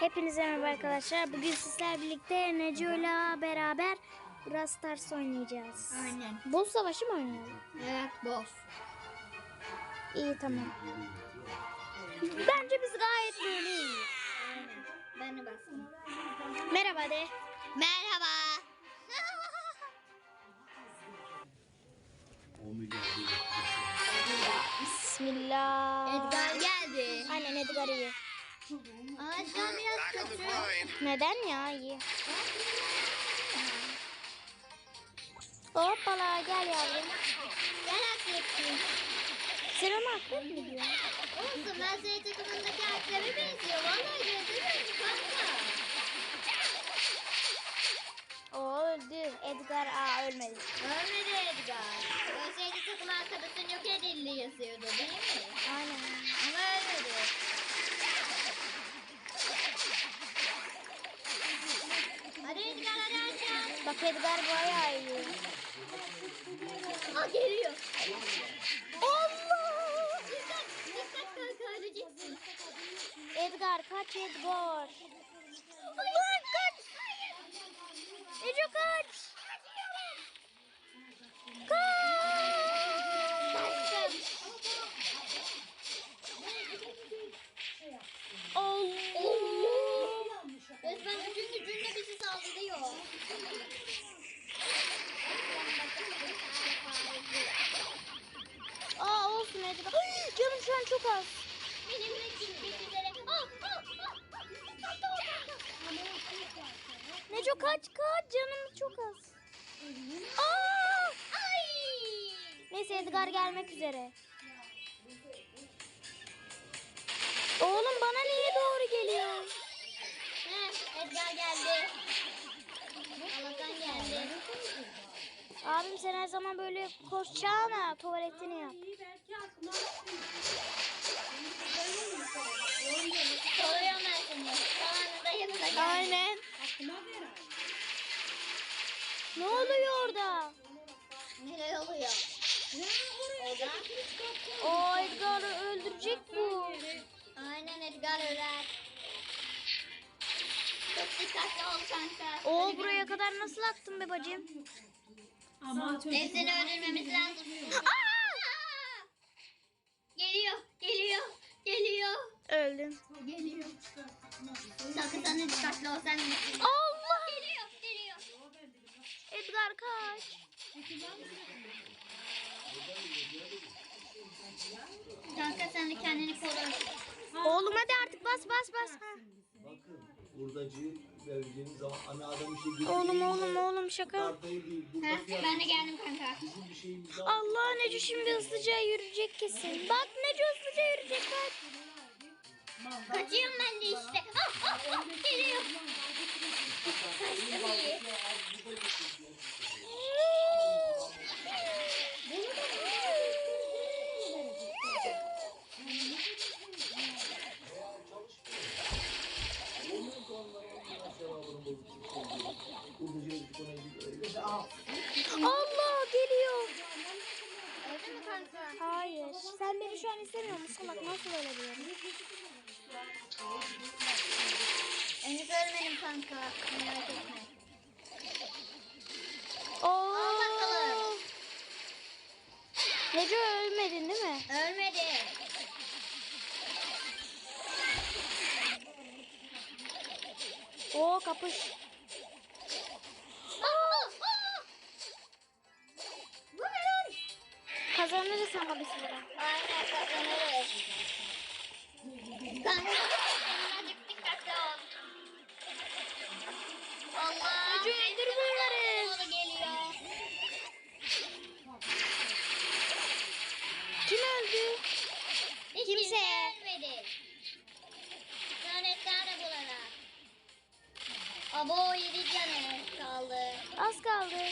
Hepinize merhaba arkadaşlar. Bugün sizlerle birlikte Neco'yla beraber Brawl Stars oynayacağız. Aynen. Boss savaşı mı oynayalım? Evet boss. İyi tamam. Bence biz gayet böyle iyiyiz. Aynen. Ben de bastım. Merhaba de. Merhaba. 10 milyar dolar. Bismillah. Edgar geldi. Aynen Edgar iyi. Aa Edgar biraz kötü. Neden ya iyi. Hoppala gel yavrum. Gel onu aklın mı diyor? Bak Edgar bayağı iyi. Aa geliyor. Allah! Edgar kaç Edgar. Lan kaç. Ece. Kaç. Neco kaç kaç canım çok az. Aa! Ay! Neyse Edgar gelmek üzere. Oğlum bana niye doğru geliyor? Edgar geldi. Allah'tan geldi. Abim sen her zaman böyle koşacağına tuvaletini yap. Soruyorum ben seni. Zamanında yanına geldi. Aynen. Ne oluyor orada? Neler oluyor? Orada. O Edgar'ı öldürecek bu. Aynen Edgar öler. Çok dikkatli ol kanka. O buraya kadar nasıl aktın be bacım? Hepsini öldürmemiz lazım. Aa! Geliyor, geliyor, geliyor. Öldüm. Geliyor. Sakın de dikkatli ol sen de. Allah! Geliyor, geliyor. Edgar kaç. Kanka sen de kendini koru. Oğlum hadi artık bas bas bas. Ha. Bakın hurdacı verdiğiniz zaman ana adam işe götürüyor. Oğlum oğlum oğlum şaka. Ha, ben de geldim kanka. Bizim bir şeyimiz var. Allah Neco şimdi hızlıca yürüyecek kesin. Bak Neco hızlıca yürüyecek bak. Kaçıyorum ben de işte. Ah, ah, ah, geliyor. Kaçtım iyi. Onun konularının sevabını bozuk tutuyor. Hurdacı verdik ona gidiyor. Allah geliyor. Öldü mü kanka? Beni şu an istemiyor musun? Salak nasıl öyle diyorsun? Henüz ölmedim kanka. Merak etme. Oo. bakalım. Neco ölmedin değil mi? Ölmedi. Oo kapış. Ama bir sonra. Aynen kazanırız. Kanka birazcık dikkatli ol. Allah. Ece, öldür bunları. Oğlu geliyor. Kim öldü? Hiç Kimse. ölmedi. Lanetler bulana. Abo yedi canı kaldı. Az kaldı.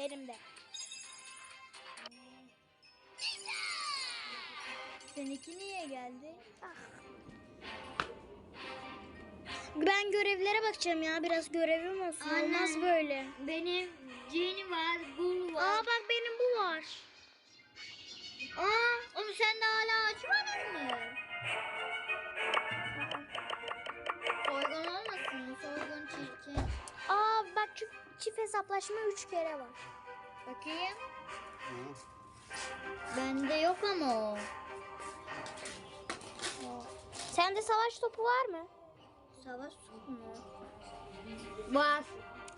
Benim de. Seninki niye geldi? Ah. Ben görevlere bakacağım ya. Biraz görevim olsun. Aynen. Olmaz böyle. Benim Jenny var, Gul var. Aa bak benim bu var. Aa, onu sen de hala açmadın mı? Soygun olmasın, soygun çirkin. Aa bak çift, çift hesaplaşma 3 kere var. Bakayım. Bende yok ama o. Sende savaş topu var mı? Savaş topu mu? Var.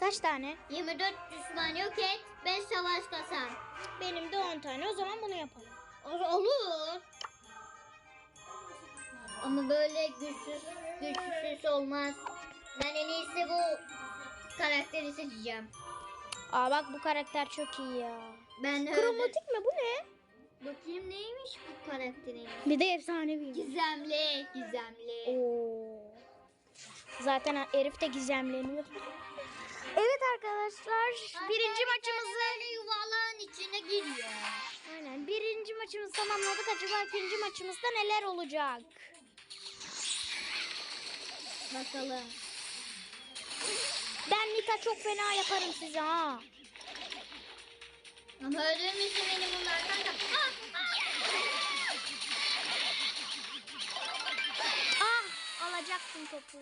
Kaç tane? 24 düşman yok et, 5 savaş kasar. Benim de 10 tane. O zaman bunu yapalım. O- Olur. Ama böyle güçsüz, güçsüz olmaz. Ben en iyisi bu karakteri seçeceğim. Aa bak bu karakter çok iyi ya. Ben öyle- Kromatik mi bu ne? Bakayım neymiş bu karakterin? Bir de efsanevi. Gizemli, gizemli. Oo. Zaten herif de gizemleniyor. Evet arkadaşlar birinci maçımızı böyle yuvarlağın içine giriyor. aynen birinci maçımızı tamamladık. Acaba ikinci maçımızda neler olacak? Bakalım. Ben Nita çok fena yaparım size ha. Ama öldürmüşsün beni bunlar kanka. Ah, ah. Ah alacaktım topu.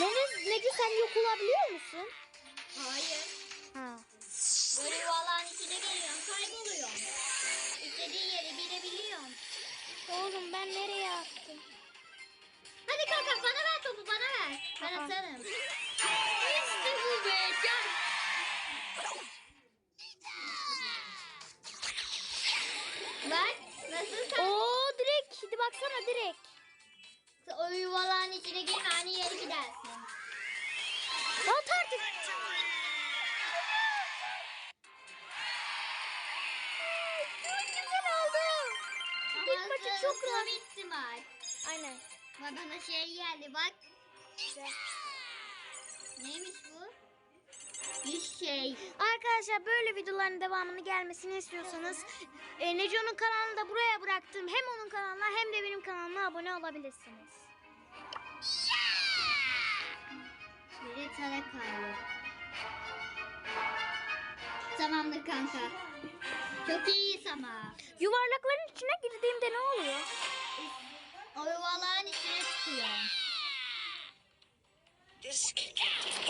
Nece, Nece sen yok olabiliyor musun? Hayır. Ha. Böyle yuvarlağın içine geliyorum, kayboluyorum. İstediğin yeri bilebiliyorum. Oğlum ben nereye attım? Kanka bana ver topu bana ver. Ben atarım. İşte bu be. Gel. Bak nasıl sen Oo direkt. Hadi baksana direkt. o yuvarlağın içine girme hani yeri gidersin. At artık. Çok güzel oldu. İlk maçı çok rahat. bitti maç. Aynen. Bana şey geldi bak. Neymiş bu? Bir şey. Arkadaşlar böyle videoların devamını gelmesini istiyorsanız e, Neco'nun kanalını da buraya bıraktım. Hem onun kanalına hem de benim kanalıma abone olabilirsiniz. Biri tarak kaydı. Tamamdır kanka. Çok iyiyiz ama. Yuvarlakların içine girdiğimde ne oluyor? O yuvarlağın içine çıkıyor.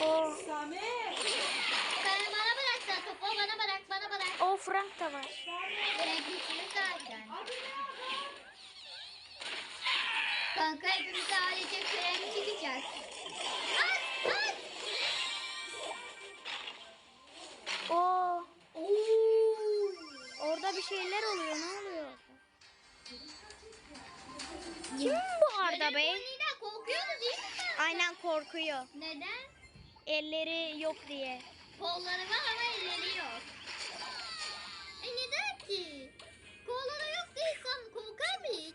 O, Sen bana bırak sen topu bana bırak bana bırak. o Frank da var. Direkt güçlü zaten. Kanka hepimiz ailecek krem çıkacak. At at. O, orada bir şeyler oluyor. Ne oluyor? Kim bu Arda Bey? Nida korkuyordu değil mi sen? Aynen korkuyor. Neden? Elleri yok diye. Kolları var ama elleri yok. E neden ki? Kolları yok diye insan korkar mı hiç?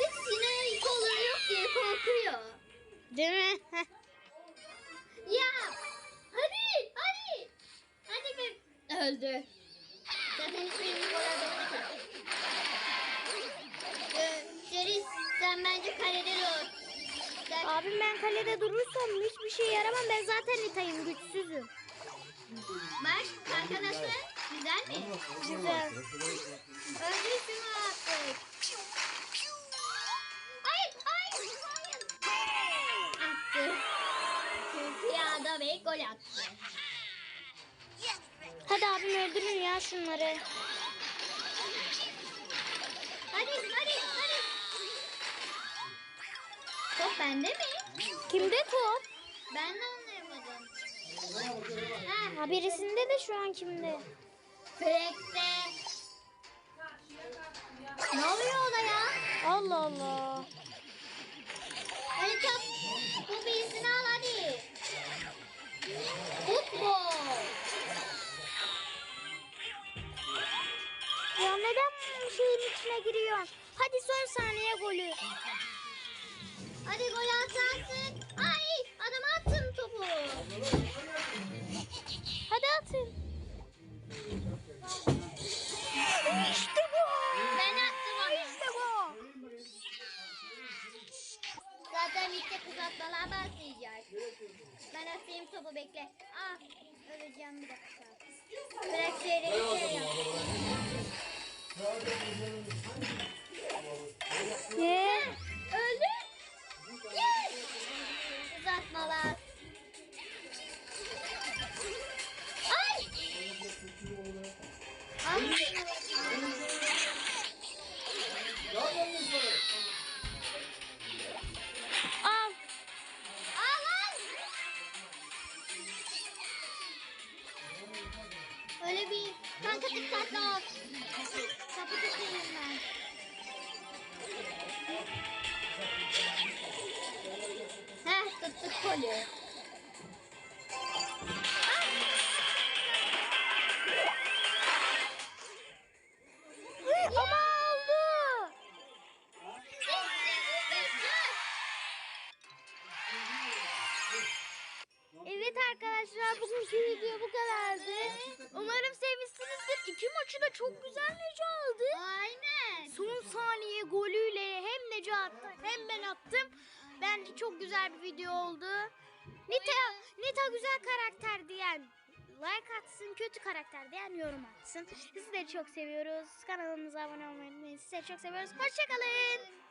Hiç Sinan'ın kolları yok diye korkuyor. Değil mi? Ya hadi hadi. Hadi be. Öldü. Zaten gol atamadık. Ee, Sen bence kalede dur. Sen... Abim ben kalede durursam hiçbir şey yaramam. Ben zaten Nita'yım. Güçsüzüm. Bak nasıl? Güzel mi? Güzel. Öldür şunu artık. Hayır, hayır, hayır. Attı. Çünkü Bey gol attı. Hadi abim öldürün ya şunları. Hadi, hadi. Top bende mi? Kimde top? Ben de anlayamadım. Ha, Ha birisinde de şu an kimde? Frek'te. Ne oluyor orada ya? Allah Allah. Hadi top. Bu birisini al hadi. Futbol. Ya neden bu şeyin içine giriyorsun? Hadi son saniye golü. Hadi gol atarsın. Ay adam attım topu. Hadi atın. İşte bu. Ben attım onu. İşte bu. Birazdan işte kızartmalar başlayacak. Ben atayım topu bekle. Ah öleceğim bir dakika. Bırak şöyle bir şey yap. Ne? Öldü. Ama oldu. Evet arkadaşlar bugünkü video bu kadardı. Umarım sevmişsinizdir. İki maçı da çok güzel Neco aldı. Aynen. Son saniye golüyle hem Neco attı hem ben attım. Bence çok güzel bir video oldu. Nita, Nita güzel karakter diyen like atsın, kötü karakter diyen yorum atsın. Sizleri çok seviyoruz. Kanalımıza abone olmayı unutmayın. Sizleri çok seviyoruz. Hoşçakalın.